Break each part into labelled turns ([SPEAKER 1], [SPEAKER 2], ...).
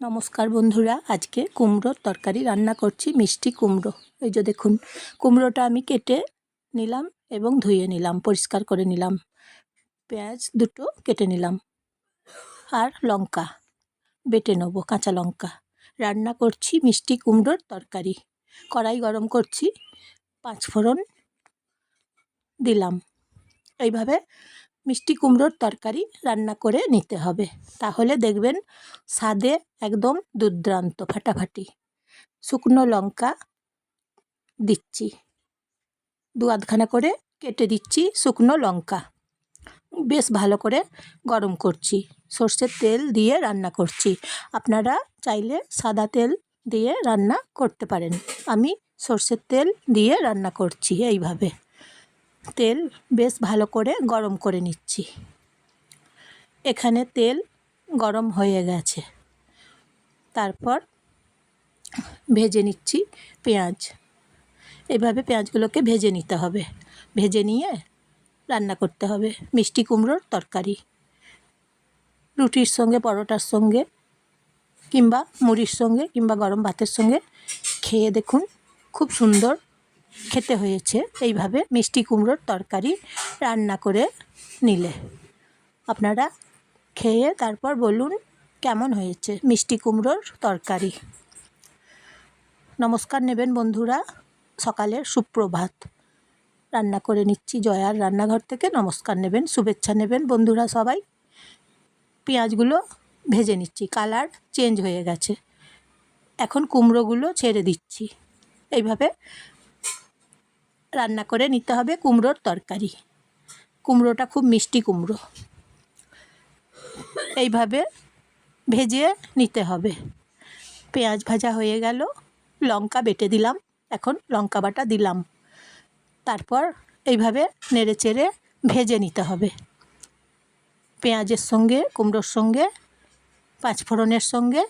[SPEAKER 1] নমস্কার বন্ধুরা, আজকে কুমড়োর তরকারি রান্না করছি, মিষ্টি কুমড়ো। এই যে দেখুন, কুমড়োটা আমি কেটে নিলাম এবং ধুয়ে নিলাম, পরিষ্কার করে নিলাম। পেঁয়াজ দুটো কেটে নিলাম আর লঙ্কা, বেটে নেব, কাঁচা লঙ্কা। রান্না করছি মিষ্টি কুমড়োর তরকারি। কড়াই গরম করছি পাঁচ ফোড়ন দিলাম। এইভাবে মিষ্টি কুমড়োর তরকারি রান্না করে নিতে হবে। তাহলে দেখবেন স্বাদে একদম দুর্দান্ত, ফাটাফাটি। শুকনো লঙ্কা দিচ্ছি। দু আধখানা করে কেটে দিচ্ছি শুকনো লঙ্কা। বেশ ভালো করে গরম করছি। সর্ষের তেল দিয়ে রান্না করছি। আপনারা চাইলে সাদা তেল দিয়ে রান্না করতে পারেন। আমি সর্ষের তেল দিয়ে রান্না করছি এইভাবে। তেল বেশ ভালো করে গরম করে নিচ্ছি। এখানে তেল গরম হয়ে গেছে। তারপর ভেজে নিচ্ছি পেঁয়াজ। এভাবে পেঁয়াজগুলোকে ভেজে নিতে হবে। ভেজে নিয়ে রান্না করতে হবে। মিষ্টি কুমড়োর তরকারি। রুটির সঙ্গে, পরোটার সঙ্গে কিংবা মুড়ির সঙ্গে কিংবা গরম ভাতের সঙ্গে খেয়ে দেখুন, খুব সুন্দর খেতে হয়েছে। এইভাবে মিষ্টি কুমড়োর তরকারি রান্না করে নিলে। আপনারা খেয়ে তারপর বলুন কেমন হয়েছে মিষ্টি কুমড়োর তরকারি। নমস্কার নেবেন বন্ধুরা, সকালের সুপ্রভাত। রান্না করে নিচ্ছি জয়ার রান্নাঘর থেকে। নমস্কার নেবেন, শুভেচ্ছা নেবেন বন্ধুরা সবাই। পেঁয়াজগুলো ভেজে নিচ্ছি, কালার চেঞ্জ হয়ে গেছে। এখন কুমড়োগুলো ছেড়ে দিচ্ছি। এইভাবে রান্না করে নিতে হবে কুমড়োর তরকারি। কুমড়োটা খুব মিষ্টি কুমড়ো। এইভাবে ভেজে নিতে হবে। পেঁয়াজ ভাজা হয়ে গেল, লঙ্কা বেটে দিলাম, এখন লঙ্কা বাটা দিলাম। তারপর এইভাবে নেড়ে চেড়ে ভেজে নিতে হবে। পেঁয়াজের সঙ্গে, কুমড়োর সঙ্গে, পাঁচফোড়নের সঙ্গে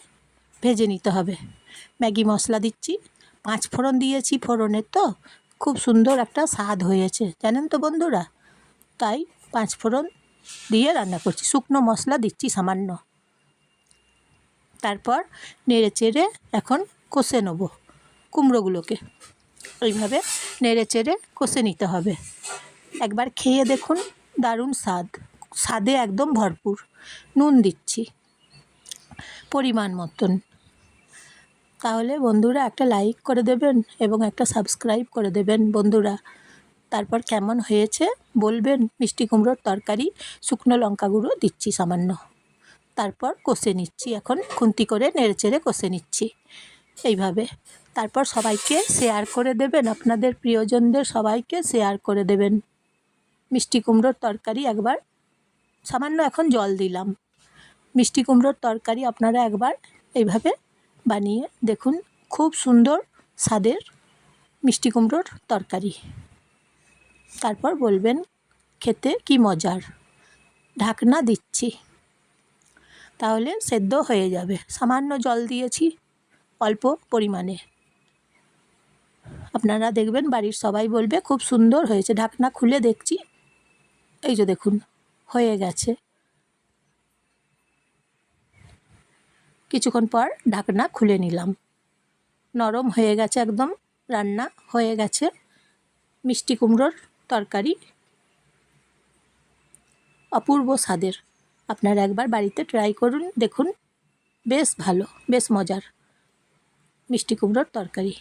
[SPEAKER 1] ভেজে নিতে হবে। ম্যাগি মশলা দিচ্ছি পাঁচ ফোড়ন দিয়েছি ফোড়নের তো খুব সুন্দর একটা স্বাদ হয়েছে, জানেন তো বন্ধুরা? তাই পাঁচ ফোড়ন দিয়ে রান্না করছি, শুকনো মশলা দিচ্ছি সামান্য। তারপর নেড়ে চেড়ে এখন কষে নেব কুমড়োগুলোকে। ওইভাবে নেড়ে চেড়ে কষে নিতে হবে। একবার খেয়ে দেখুন, দারুণ স্বাদ। স্বাদে একদম ভরপুর। নুন দিচ্ছি, পরিমাণ মতন। তাহলে বন্ধুরা একটা লাইক করে দেবেন এবং একটা সাবস্ক্রাইব করে দেবেন বন্ধুরা। তারপর কেমন হয়েছে বলবেন, মিষ্টি কুমড়োর তরকারি, শুকনো লঙ্কা গুঁড়ো দিচ্ছি সামান্য। তারপর কষে নিচ্ছি, এখন খুন্তি করে নেড়ে চেড়ে কষে নিচ্ছি এইভাবে। তারপর সবাইকে শেয়ার করে দেবেন, আপনাদের প্রিয়জনদের সবাইকে শেয়ার করে দেবেন। মিষ্টি কুমড়োর তরকারি একবার, সামান্য এখন জল দিলাম। মিষ্টি কুমড়োর তরকারি আপনারা একবার এইভাবে বানিয়ে দেখুন, খুব সুন্দর স্বাদের মিষ্টি কুমড়োর তরকারি। তারপর বলবেন, খেতে কি মজার? ঢাকনা দিচ্ছি। তাহলে সেদ্ধ হয়ে যাবে। সামান্য জল দিয়েছি অল্প পরিমাণে। আপনারা দেখবেন, বাড়ির সবাই বলবে, খুব সুন্দর হয়েছে, ঢাকনা খুলে দেখছি। এই যে দেখুন, হয়ে গেছে। কিছুক্ষণ পর ঢাকনা খুলে নিলাম। নরম হয়ে গেছে একদম, রান্না হয়ে গেছে। মিষ্টি কুমড়োর তরকারি। অপূর্ব স্বাদের। আপনারা একবার বাড়িতে ট্রাই করুন, দেখুন। বেশ ভালো, বেশ মজার মিষ্টি কুমড়োর তরকারি।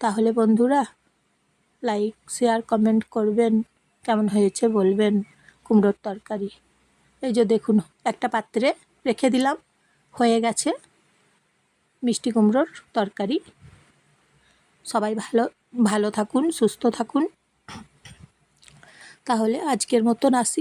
[SPEAKER 1] তাহলে বন্ধুরা লাইক শেয়ার কমেন্ট করবেন, কেমন হয়েছে বলবেন কুমড়োর তরকারি। এই যে দেখুন, একটা পাত্রে রেখে দিলাম। হয়ে গেছে। মিষ্টি কুমড়োর তরকারি। সবাই ভালো ভালো থাকুন, সুস্থ থাকুন। তাহলে আজকের মতন আসি।